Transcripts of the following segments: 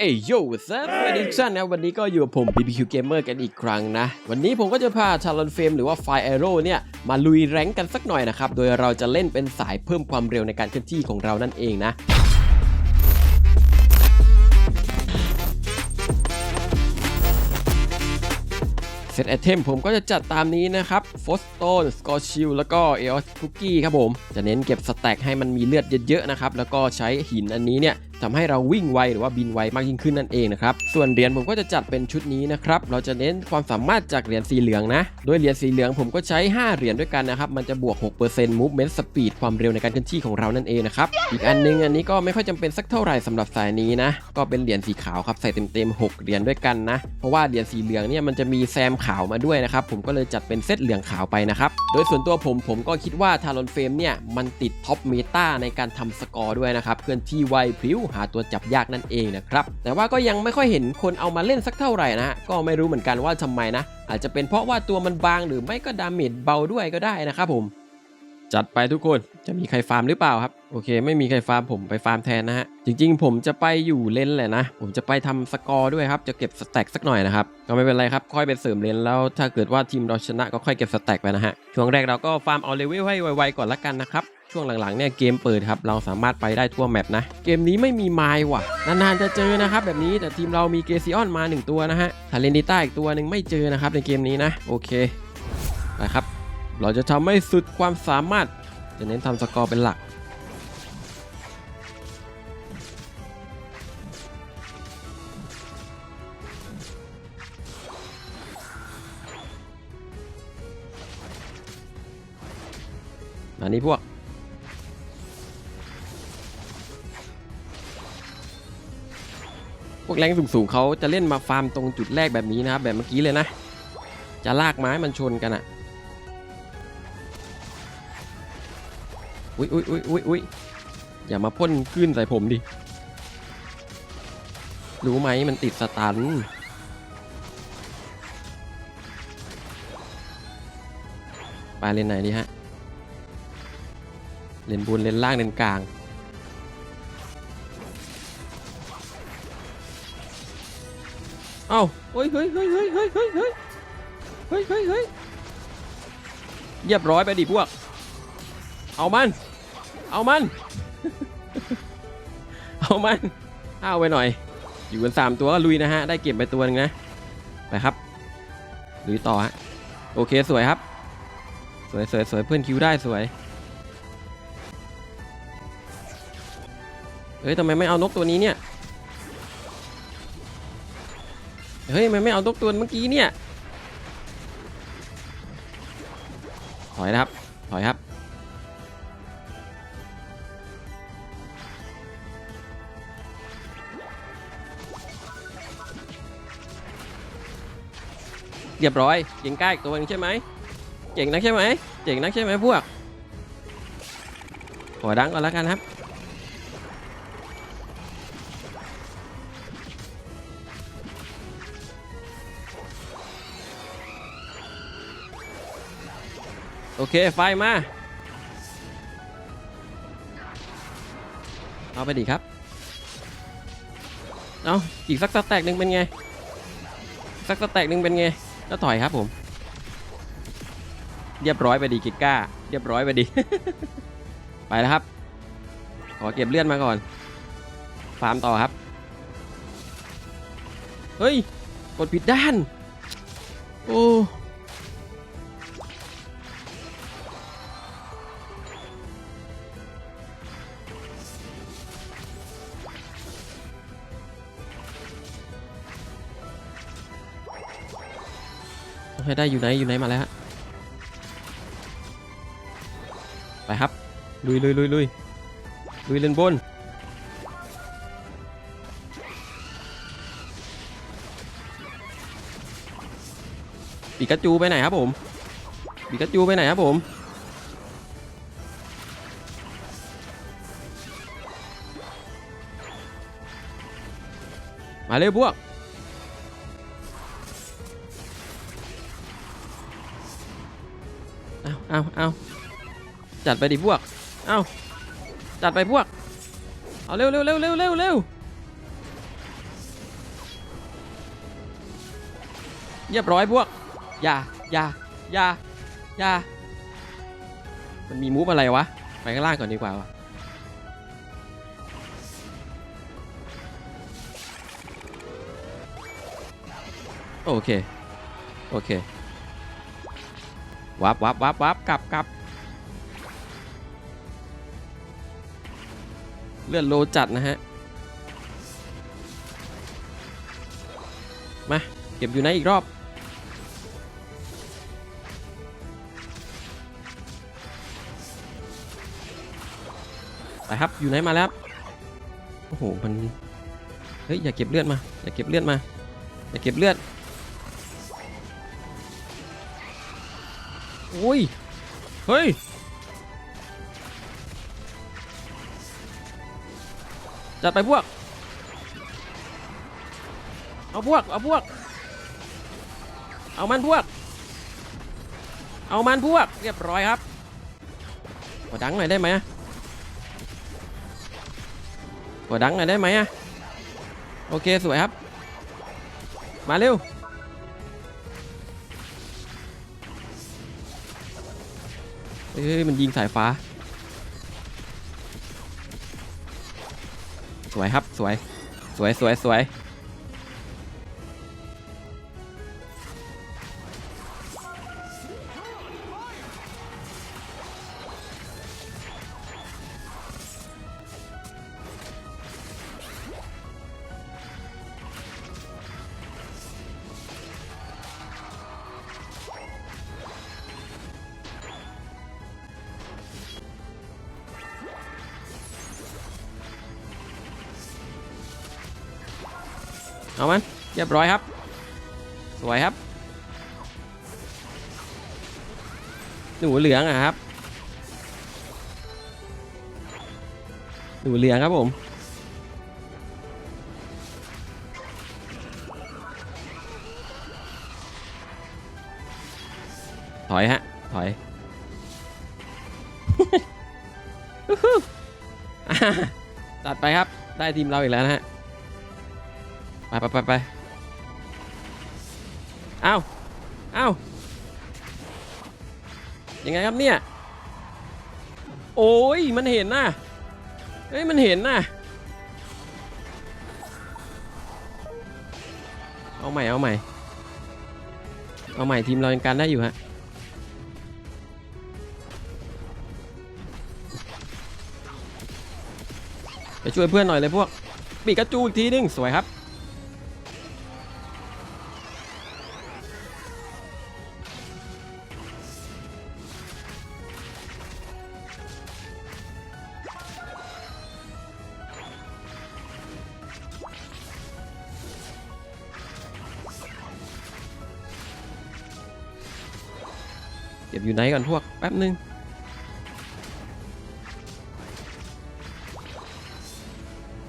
เอ้ยโย่แซฟสวัสดีทุกท่านนะวันนี้ก็อยู่กับผม BBQ Gamer กันอีกครั้งนะ วันนี้ผมก็จะพา Talon Flame หรือว่า Fire Arrow เนี่ย มาลุยแรงกันสักหน่อยนะครับ โดยเราจะเล่นเป็นสายเพิ่มความเร็วในการเคลื่อนที่ของเรานั่นเองนะเซตไอเทมผมก็จะจัดตามนี้นะครับฟอสโตนสกอร์ชิลแล้วก็เออสคุกกี้ครับผม จะเน้นเก็บสแต็กให้มันมีเลือดเยอะๆนะครับ แล้วก็ใช้หินอันนี้เนี่ย ทำให้เราวิ่งไวหรือว่าบินไวมากยิ่งขึ้นนั่นเองนะครับ ส่วนเหรียญผมก็จะจัดเป็นชุดนี้นะครับ เราจะเน้นความสามารถจากเหรียญสีเหลืองนะ โดยเหรียญสีเหลืองผมก็ใช้ 5 เหรียญด้วยกันนะครับ มันจะบวก 6% movement speed ความเร็วในการเคลื่อนที่ของเรานั่นเองนะครับ อีกอันนึงอันนี้ก็ไม่ค่อยจำเป็นสักเท่าไหร่สำหรับสายนี้นะ ก็เป็นเหรียญสีขาวครับ ใส่เต็มๆ6เหรียญด้วยกันนะ เพราะว่าเหรียญสีเหลืองเนี่ยมันจะมีแซมขาวมาด้วยนะครับ ผมก็เลยจัดเป็นเซตเหลืองขาวไปนะครับ โดยส่วนตัวผมผมก็คิดว่าทารอนเฟมเนี่ยมันติดท็อปเมตาในการทำสกอร์ด้วยนะครับเคลื่อนที่ไวพริ้วหาตัวจับยากนั่นเองนะครับ แต่ว่าก็ยังไม่ค่อยเห็นคนเอามาเล่นสักเท่าไหร่นะฮะ ก็ไม่รู้เหมือนกันว่าทำไมนะ อาจจะเป็นเพราะว่าตัวมันบางหรือไม่ก็ดาเมจเบาด้วยก็ได้นะครับผม จัดไปทุกคน จะมีใครฟาร์มหรือเปล่าครับ โอเค ไม่มีใครฟาร์มผมไปฟาร์มแทนนะฮะ จริงๆ ผมจะไปอยู่เลนแหละนะ ผมจะไปทำสกอร์ด้วยครับ จะเก็บสแต็กสักหน่อยนะครับ ก็ไม่เป็นไรครับ ค่อยไปเสริมเลนแล้ว ถ้าเกิดว่าทีมเราชนะก็ค่อยเก็บสแต็กไปนะฮะ ช่วงแรกเราก็ฟาร์มเอาเลเวลให้ไวๆก่อนละกันนะครับ ช่วงหลังๆเนี่ยเกมเปิดครับเราสามารถไปได้ทั่วแมปนะ เกมนี้ไม่มีไม้ว่ะ นานๆจะเจอนะครับแบบนี้แต่ทีมเรามีเกซิออนมาหนึ่งตัวนะฮะทาเลนิต้าอีกตัวหนึ่งไม่เจอนะครับในเกมนี้นะโอเคไปครับ เราจะทำให้สุดความสามารถจะเน้นทำสกอร์เป็นหลักอันนี้พวก แรงสูงๆเขาจะเล่นมาฟาร์มตรงจุดแรกแบบนี้นะครับ แบบเมื่อกี้เลยนะ จะลากไม้มันชนกันอะอุ้ยอุ้ยอุ้ยอุ้ยอุ้ยอย่ามาพ่นขึ้นใส่ผมดิ รู้ไหมมันติดสตันไปเลนไหนดีฮะ เลนบนเลนล่างเลนกลาง เอ้าเฮ้ยเฮ้ยเฮ้ยเฮ้ยเฮ้ยเฮ้ยเฮ้ยเฮ้ยเฮ้ยเฮ้ยเรียบร้อยไปดิพวก เอามัน เอามัน เอามัน เอาไปหน่อย อยู่กันสามตัวก็ลุยนะฮะ ได้เก็บไปตัวหนึงนะ ไปครับ ลุยต่อฮะ โอเคสวยครับ สวยสวยสวยเพื่อนคิวได้สวยเฮ้ยทำไมไม่เอานกตัวนี้เนี่ย เฮ้ยทำไมไม่เอานกตัวเมื่อกี้เนี่ยถอยนะครับถอยครับเรียบร้อยเก่งใกล้ตัวนึงใช่ไหมเก่งนักใช่ไหมเก่งนักใช่ไหมพวกขอดังก่อนแล้วกันครับ โอเค ไฟมา เอาไปดิครับ เอาอีกสักสแต็กหนึ่งเป็นไง สักสแต็กหนึ่งเป็นไง แล้วถอยครับผม เรียบร้อยไปดีกิก้า เรียบร้อยไปดี ไปแล้วครับ ขอเก็บเลือดมาก่อน ฟาร์มต่อครับ เฮ้ย กดผิดด้าน โอ้ ให้ได้อยู่ไหนอยู่ไหนมาแล้วฮะไปครับลุยลุยลุยลุยลุยเล่นบนปีกัจูไปไหนครับผมปีกัจจูไปไหนครับผมมาเร็วพวก เอาเอาเอาจัดไปดิพวก เอาจัดไปพวก เอาเร็วเร็วเร็วเร็วเร็วเร็วเรียบร้อยพวก อย่า อย่า อย่า อย่า มันมีมูฟอะไรวะ ไปข้างล่างก่อนดีกว่าวะโอเค โอเค วับวับวับวับกลับกลับเลือดโลจัดนะฮะ มา เก็บอยู่ไหนอีกรอบ ไปครับ อยู่ไหนมาแล้ว โอ้โห มัน เฮ้ย อย่าเก็บเลือดมา อย่าเก็บเลือดมา อย่าเก็บเลือด อุ้ย เฮ้ย จัดไปพวก เอาพวก เอาพวก เอามันพวก เอามันพวก เรียบร้อยครับขอดังหน่อยได้ไหมอะขอดังหน่อยได้ไหมอะโอเค สวยครับ มาเร็ว เอ้ยมันยิงสายฟ้า สวยครับสวย สวยสวยสวย เอามันเรียบร้อยครับ สวยครับ หนูเหลืองอะครับ หนูเหลืองครับผมถอยฮะ ถอยตัดไปครับ ได้ทีมเราอีกแล้วนะฮะ ไปไปไปไปเอาเอายังไงครับเนี่ย โอ้ยมันเห็นน่ะเฮ้ยมันเห็นน่ะเอาใหม่เอาใหม่ เอาใหม่ทีมเรายังการได้อยู่ฮะไปช่วยเพื่อนหน่อยเลยพวกปีกกระจูอีกทีนึงสวยครับ เก็บอยู่ไหนก่อนพวกแป๊บนึง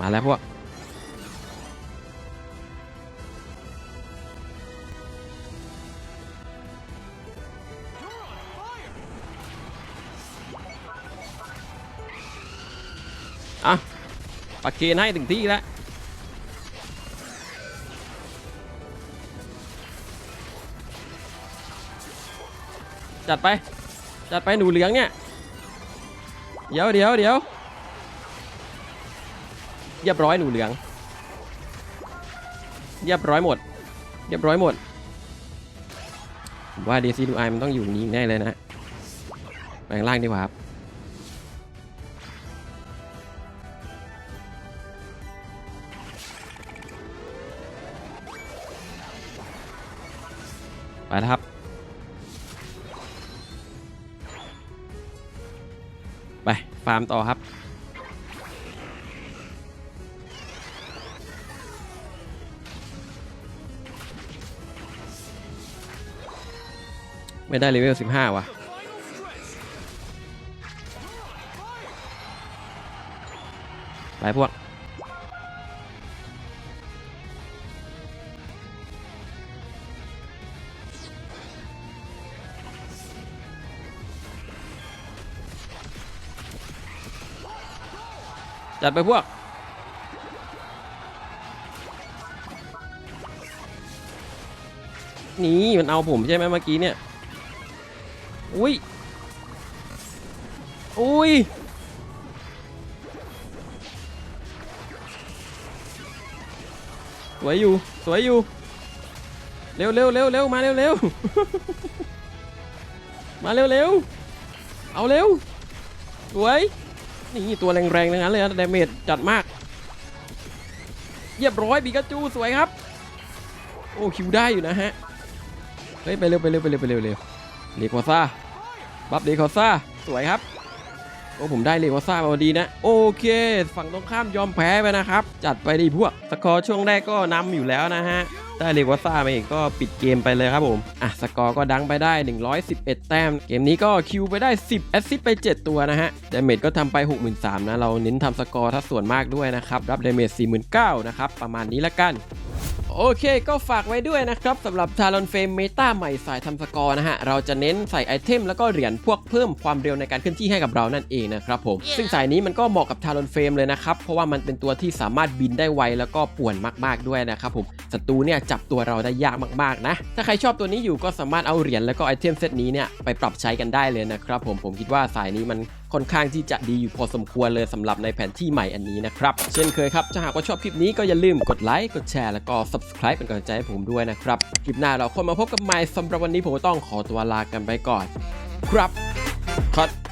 มาแล้วพวก อะปักเคนให้ถึงที่แล้ว จัดไป จัดไปหนูเหลืองเนี่ย เดี๋ยวเดี๋ยวเดี๋ยวเรียบร้อยหนูเหลือง เรียบร้อยหมด เรียบร้อยหมดผมว่าเดซีดูไอมันต้องอยู่นี้แน่เลยนะ แปลงร่างดีกว่าครับไปครับ ไป ฟาร์มต่อครับ ไม่ได้เลเวล 15 ว่ะไปพวก จัดไปพวก นี่มันเอาผมใช่ไหมเมื่อกี้เนี่ย อุ้ย อุ้ย สวยอยู่ สวยอยู่ เร็วเร็วเร็วเร็วมาเร็วเร็วมาเร็วเร็วเอาเร็ว สวย นี่ตัวแรงๆทั้งนั้นเลยนะดาเมจจัดมากเยียบร้อยบีกาจูสวยครับ โอ้คิวได้อยู่นะฮะ เฮ้ยไปเร็วไปเร็วไปเร็วไปเร็วเร็วเลคอซ่าบัฟเลคอซ่าสวยครับ โอ้ผมได้เลโคซ่ามาพอดีนะ โอเค ฝั่งตรงข้ามยอมแพ้ไปนะครับ จัดไปดิพวก สกอร์ช่วงแรกก็นำอยู่แล้วนะฮะได้เลโคซ่ามาเอีกก็ปิดเกมไปเลยครับผมอะสกอร์ก็ดังไปได้ 111 แต้ม เกมนี้ก็คิวไปได้ 10 แอสซิสต์ไป 7 ตัวนะฮะดาเมจก็ทำไป 63,000นะ เราเน้นทำสกอร์ถ้าส่วนมากด้วยนะครับ รับดาเมจ49,000นะครับ ประมาณนี้ละกัน โอเคก็ฝากไว้ด้วยนะครับสำหรับทารอนเฟมเมตาใหม่สายทำสกอร์นะฮะ เราจะเน้นใส่ไอเทมแล้วก็เหรียญพวกเพิ่มความเร็วในการเคลื่อนที่ให้กับเรานั่นเองนะครับผมซึ่งสายนี้มันก็เหมาะกับทารอนเฟมเลยนะครับ เพราะว่ามันเป็นตัวที่สามารถบินได้ไวแล้วก็ป่วนมาก ๆ ด้วยนะครับผม ศัตรูเนี่ยจับตัวเราได้ยากมากๆนะ ถ้าใครชอบตัวนี้อยู่ก็สามารถเอาเหรียญแล้วก็ไอเทมเซตนี้เนี่ยไปปรับใช้กันได้เลยนะครับผมผมคิดว่าสายนี้มันค่อนข้างที่จะดีอยู่พอสมควรเลยสำหรับในแผนที่ใหม่อันนี้นะครับ เช่นเคยครับถ้าหากว่าชอบคลิปนี้ก็อย่าลืมกดไลค์กดแชร์แล้วก็ subscribe เป็นกำลังใจให้ผมด้วยนะครับ คลิปหน้าเราคนมาพบกับไมค์สำหรับวันนี้ผมก็ต้องขอตัวลากันไปก่อน ครับคัด